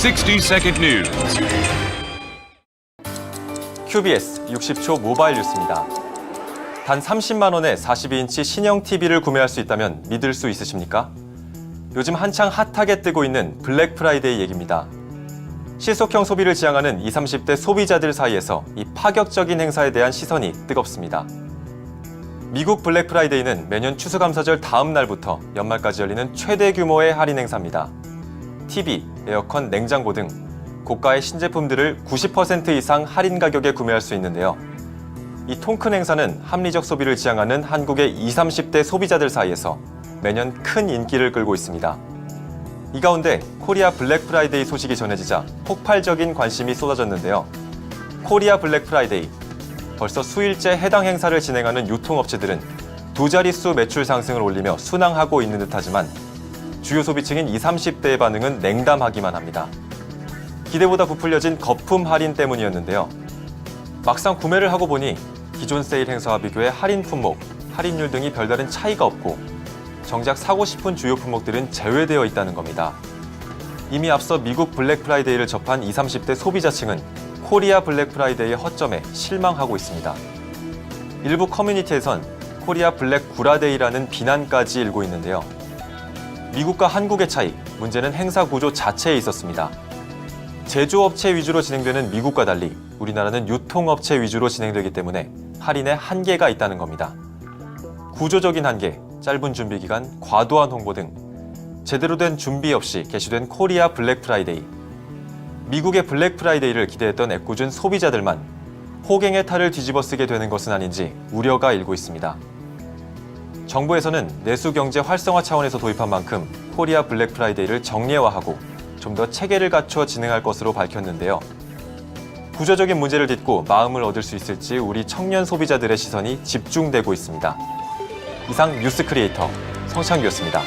60 second news. QBS 60초 모바일 뉴스입니다. 단 30만 원에 42인치 신형 TV를 구매할 수 있다면 믿을 수 있으십니까? 요즘 한창 핫하게 뜨고 있는 블랙 프라이데이 얘기입니다. 실속형 소비를 지향하는 20, 30대 소비자들 사이에서 이 파격적인 행사에 대한 시선이 뜨겁습니다. 미국 블랙 프라이데이는 매년 추수감사절 다음 날부터 연말까지 열리는 최대 규모의 할인 행사입니다. TV, 에어컨, 냉장고 등 고가의 신제품들을 90% 이상 할인 가격에 구매할 수 있는데요. 이 통큰 행사는 합리적 소비를 지향하는 한국의 20, 30대 소비자들 사이에서 매년 큰 인기를 끌고 있습니다. 이 가운데 코리아 블랙 프라이데이 소식이 전해지자 폭발적인 관심이 쏟아졌는데요. 코리아 블랙 프라이데이. 벌써 수일째 해당 행사를 진행하는 유통업체들은 두 자릿수 매출 상승을 올리며 순항하고 있는 듯하지만 주요 소비층인 20, 30대의 반응은 냉담하기만 합니다. 기대보다 부풀려진 거품 할인 때문이었는데요. 막상 구매를 하고 보니 기존 세일 행사와 비교해 할인 품목, 할인율 등이 별다른 차이가 없고 정작 사고 싶은 주요 품목들은 제외되어 있다는 겁니다. 이미 앞서 미국 블랙 프라이데이를 접한 20, 30대 소비자층은 코리아 블랙 프라이데이의 허점에 실망하고 있습니다. 일부 커뮤니티에선 코리아 블랙 구라데이라는 비난까지 일고 있는데요. 미국과 한국의 차이, 문제는 행사 구조 자체에 있었습니다. 제조업체 위주로 진행되는 미국과 달리 우리나라는 유통업체 위주로 진행되기 때문에 할인에 한계가 있다는 겁니다. 구조적인 한계, 짧은 준비 기간, 과도한 홍보 등 제대로 된 준비 없이 개시된 코리아 블랙 프라이데이. 미국의 블랙 프라이데이를 기대했던 애꿎은 소비자들만 호갱의 탈을 뒤집어 쓰게 되는 것은 아닌지 우려가 일고 있습니다. 정부에서는 내수 경제 활성화 차원에서 도입한 만큼 코리아 블랙 프라이데이를 정례화하고 좀 더 체계를 갖춰 진행할 것으로 밝혔는데요. 구조적인 문제를 딛고 마음을 얻을 수 있을지 우리 청년 소비자들의 시선이 집중되고 있습니다. 이상 뉴스 크리에이터 성창규였습니다.